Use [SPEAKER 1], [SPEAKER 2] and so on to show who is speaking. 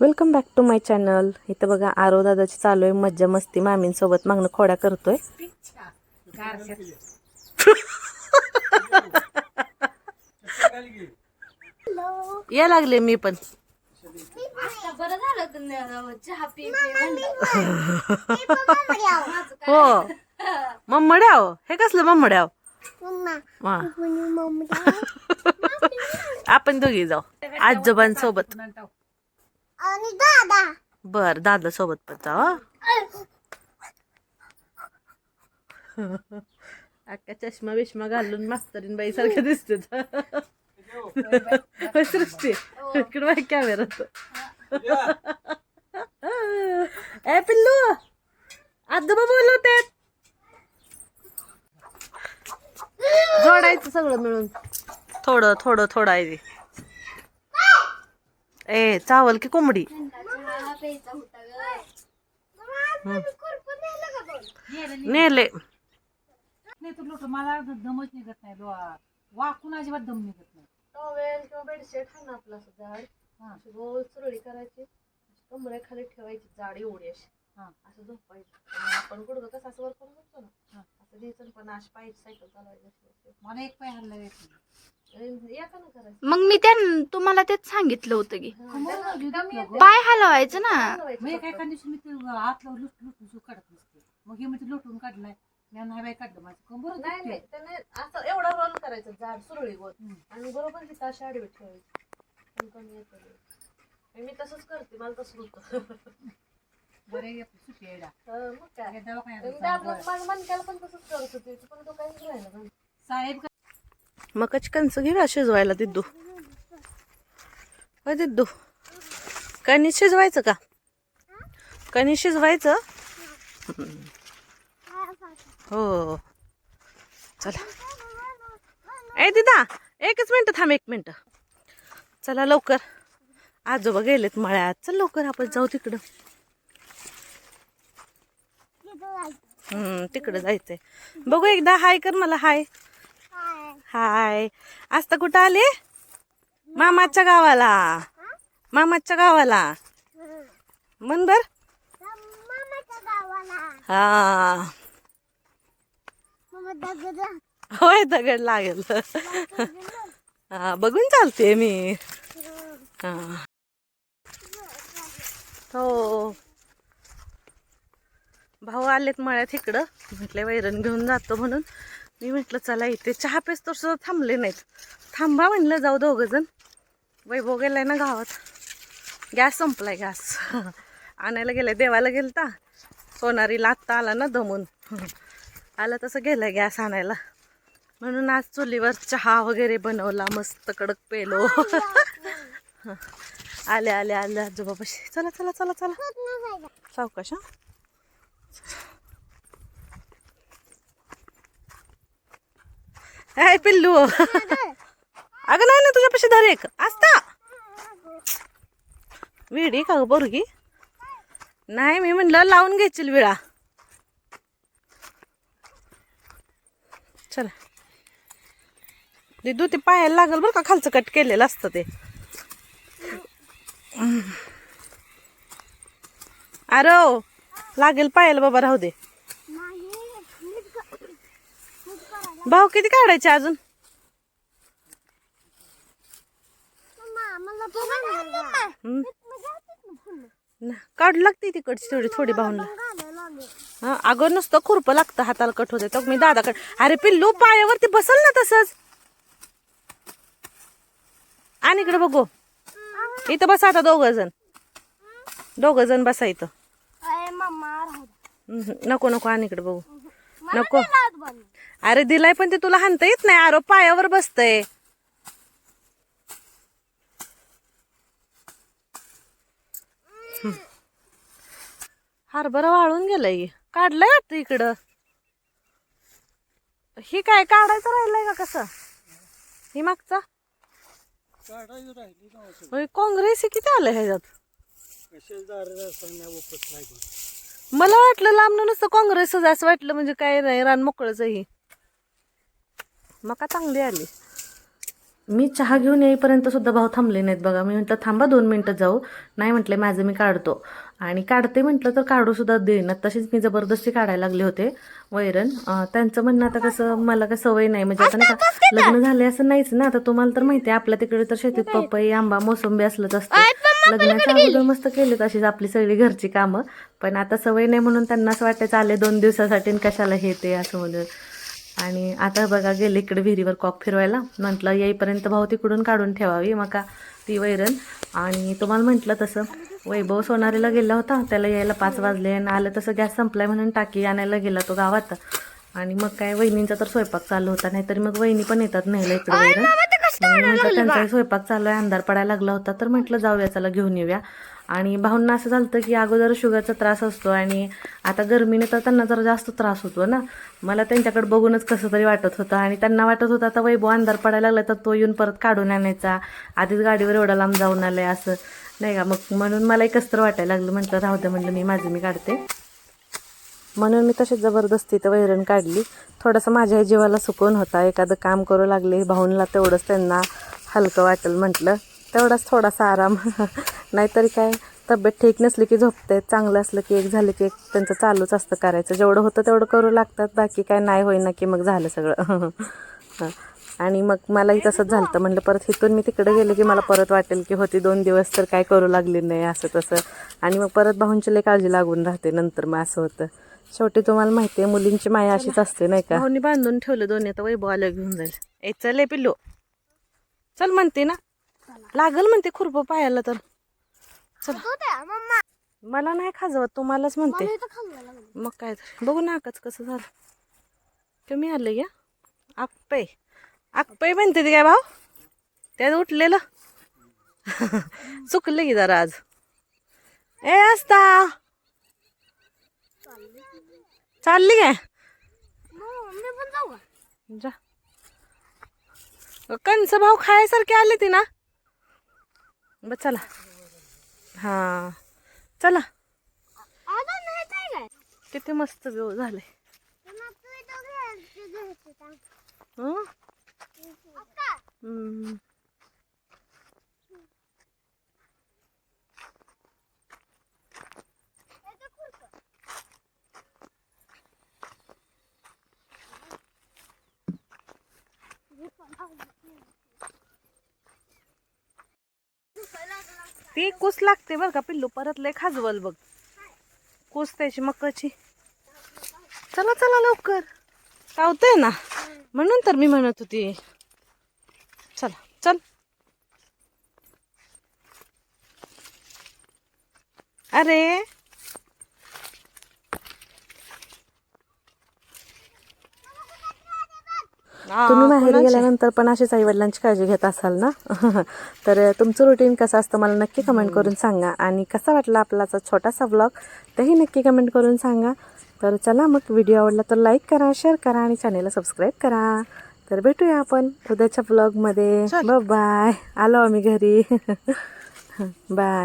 [SPEAKER 1] Welcome back to my channel इथं बघा आरो दादाची चालू आहे मज्जा मस्ती मामींसोबत मागणं खोड्या करतोय. या लागले मी पण. हो. मम्मड्याव हे कसलं मम्मड्याव. आपण दोघी जाऊ. आजोबांसोबत.
[SPEAKER 2] आणि दादा.
[SPEAKER 1] बर दादा सोबत पण हं. अक्का चष्मा बिष्मा घालून मास्तरीन बाई सारखं दिसते सृष्टी. इकडे बाई कॅमेरात ए पिल्लू. आजोबा बोलवते जोडायचं सगळं मिळून. थोडं थोडं थोडं आहे. ए चावल की कोंबडी हं. नेले
[SPEAKER 3] नाही तर लोक मला दमच निघत नाही लो वाकून अजिबात दम निघत नाही
[SPEAKER 1] टॉवेल किंवा बेडशीट आहे ना आपलं असं जाड
[SPEAKER 3] हा.
[SPEAKER 1] अशी गोल सुरळी करायची कमरे खाली ठेवायची जाड एवढी अशी
[SPEAKER 3] हा.
[SPEAKER 1] असं झोपायचं आपण गुडघं कसं असं वर करून झोपतो ना
[SPEAKER 3] हा.
[SPEAKER 1] असं पण अशी सायकल चालवायची.
[SPEAKER 3] मला एक पाय हल्ला येत
[SPEAKER 2] मग मी त्या तुम्हाला तेच सांगितलं होतं की. पाय हलवायचं ना.
[SPEAKER 3] मग एका. दिवशी मी ते आतलं लुट लुट काढत नसते मग हे मी लोटून काढलाय. मी नाही बाई काढलं माझं. कंबर
[SPEAKER 1] नाही नाही त्याने असं एवढा रोल करायचं सुरळी गोल. आणि बरोबर तिथं अशी आडवी ठेवायची. पण कमी येतं लई. आणि मी तसंच करते मला तसं होतं.
[SPEAKER 3] बरे सुट्टी येडा.
[SPEAKER 1] हं, मग काय?
[SPEAKER 3] हे दवाखान्यात
[SPEAKER 1] आणि
[SPEAKER 3] जाऊन
[SPEAKER 1] पण तसंच करत होते पण तो काही राहिला नाही.
[SPEAKER 3] साहेब
[SPEAKER 1] मकाची कणसं घे शिजवायला दिद्दू होय दिद्दू कणी शिजवायचं का? कणी शिजवायचं? हो. चला. ए दिदा एकच मिनटं थांब एक मिनटं. चला लवकर. आजोबा गेलेत मळ्यात. चल लवकर आपण जाऊ तिकडं. हम्म तिकडं जायचंय. बघू एकदा हाय कर मला हाय. हाय. आस्ता कुठं आले? मामाच्या गावाला. मामाच्या गावाला. मन बर. हा. होय दगड लागेल. हा बघून चालते मी. हा. हो. भाऊ आलेत मळ्यात इकडं. म्हटले वैरण घेऊन जातो म्हणून. मी म्हटलं चला इथे चहा पेस तर सुद्धा थांबले नाहीत. थांबा म्हणलं जाऊ दोघं जण. वैभव गेलाय ना गावात. गॅस संपलाय गॅस. आणायला गेलाय देवाला गेलता. सोनारीला आत्ता आला ना दमून. आला तसं गेलं गॅस आणायला. म्हणून आज चुलीवर चहा वगैरे बनवला मस्त कडक पेलो. आले आले आले आजोबापाशी. चला चला चला चला. सावकाश हाय पिल्लू. अगं नाही ना तुझ्यापाशी धर एक. असता विडी का ग पोरगी? नाही मी म्हणलं लावून घ्यायची विळा. चला. दिदू ते पायाला लागल बरं का खालचं कट केलेलं असतं ते. अरे लागेल पायाला बाबा राहू दे. भाऊ किती काढायचे अजून? काढू लागते तिकडची थोडी थोडी भाऊनला हा अगं नुसतं खुरपं लागतं हाताला कट होते तर मी दादाकड अरे पिल्लू पायावरती बसल ना तसंच. आणि इकडे बघू. इथं बसा आता दोघ जण. दोघ जण बसा इथं. हम्म, नको नको आणि इकडे बघू. नको. अरे दिलाय पण ते तुला हाणता येत नाही. आरो पायावर बसतय. हरभरा वाळून गेलाय. काढलंय वाटतं इकडं. ही काय काढायचं राहिलंय का कसं? ही मागचा? काँग्रेस हे किती आलं ह्याच्यात? मला वाटलं लांब नुसतं काँग्रेसच असं वाटलं म्हणजे काय नाही रान मोकळच ही मका चांगली आली. मी चहा घेऊन येईपर्यंत सुद्धा भाऊ थांबले नाहीत बघा. मी म्हटलं थांबा दोन मिनटं जाऊ. नाही म्हटले माझं मी काढतो. आणि काढते म्हटलं तर काढू सुद्धा देईनात तशीच मी जबरदस्ती काढायला लागले होते. वैरण त्यांचं म्हणणं आता कसं मला काय सवय नाही. म्हणजे आता का लग्न झाले असं नाहीच ना. आता तुम्हाला तर माहिती आहे आपल्या तिकडे तर शेतीत पपई आंबा मोसंबी असलंच असतं. लग्नाच्या अगोदर मस्त केली अशीच आपली सगळी घरची कामं. पण आता सवय नाही म्हणून त्यांना असं वाटायचं आले दोन दिवसासाठी कशाला हे ते असं म्हणून. आणि आता बघा गेले इकडे विहिरीवर कॉक फिरवायला. म्हटलं येईपर्यंत भाऊ तिकडून काढून ठेवावी. मग का ती वैरण. आणि तुम्हाला म्हटलं तसं वैभव सोनारीला गेला होता. त्याला यायला पाच वाजले आणि आलं तसं गॅस संपलाय म्हणून टाकी आणायला गेला तो गावात. आणि मग काय वहिनींचा तर स्वयंपाक चालू होता नाहीतरी मग वहिनी पण येतात न्यायला इकडे वैरण मग म्हटलं त्यांचा स्वयंपाक चालू आहे अंधार पडायला लागला होता. तर म्हटलं जाऊया चला घेऊन येऊया. आणि भाऊंना असं झालं की अगोदर शुगरचा त्रास असतो आणि आता गरमीने तर त्यांना जरा जास्त त्रास होतो ना. मला त्यांच्याकडे बघूनच कसं तरी वाटत होतं आणि त्यांना वाटत होतं आता वैभव अंधार पडायला लागला तर तो येऊन परत काढून आणायचा. आधीच गाडीवर एवढा लांब जाऊन आलाय असं. नाही का? मग म्हणून मला एक तर वाटायला लागलं. म्हटलं राहू दे म्हटलं मी माझं मी काढते. म्हणून मी तशी जबरदस्ती तर वैरण काढली. थोडंसं माझ्या जीवाला सुकून होता. एखादं काम करू लागले भाऊनला तेवढंच त्यांना हलकं वाटेल म्हटलं. तेवढाच थोडासा आराम. नाहीतरी काय तब्येत ठीक नसली की झोपते चांगलं असलं की एक झालं की एक त्यांचं चालूच असतं करायचं. जेवढं होतं तेवढं करू लागतात. बाकी काय नाही होईना की मग झालं सगळं. आणि मग मलाही तसंच झालं होतं म्हणलं परत इथून मी तिकडे गेले की मला परत वाटेल की होती दोन दिवस तर काय करू लागली नाही असं तसं. आणि मग परत भाऊंची लई काळजी लागून राहते नंतर मग असं होतं. शेवटी तुम्हाला माहिती आहे मुलींची माया अशीच असते नाही का? भाऊनी बांधून ठेवलं दोन्ही. आता वैभव आलं घेऊन जाईल. ए चल पिल्लो. चल म्हणते ना. लागल म्हणते खुरप पायाला तर. चल.
[SPEAKER 2] मम्मा.
[SPEAKER 1] मला नाही खाजवत तुम्हालाच म्हणते. मग काय तर. बघू नाकाच कसं झालं. कमी आलं या. आप्पे आप्पे म्हणते ते काय भाऊ? त्यात उठलेलं. चुकलं की जरा आज. ए असता चालली काय?
[SPEAKER 2] का?
[SPEAKER 1] जा. कंच भाऊ खायसारखे आले ती ना? ब चला. हा. चला. किती मस्त झाले हम्म. ती कुस लागते बरं का पिल्लू परत लय खाजवल बघ. कुस त्याची मकाची. चला चला लवकर. चावतंय ना? म्हणून तर मी म्हणत होती. चला. अरे. तुम्ही माहेरी गेल्यानंतर पण अशीच आई वडिलांची काळजी घेत असाल ना? तर तुमचं रुटीन कसं असतं मला नक्की कमेंट करून सांगा. आणि कसा वाटला आपला आजचा छोटासा ब्लॉग तेही नक्की कमेंट करून सांगा. तर चला मग व्हिडिओ आवडला तर लाईक करा शेअर करा आणि चॅनेलला सबस्क्राईब करा. तर भेटूया आपण उद्याच्या ब्लॉगमध्ये बाय आलो आम्ही घरी. बाय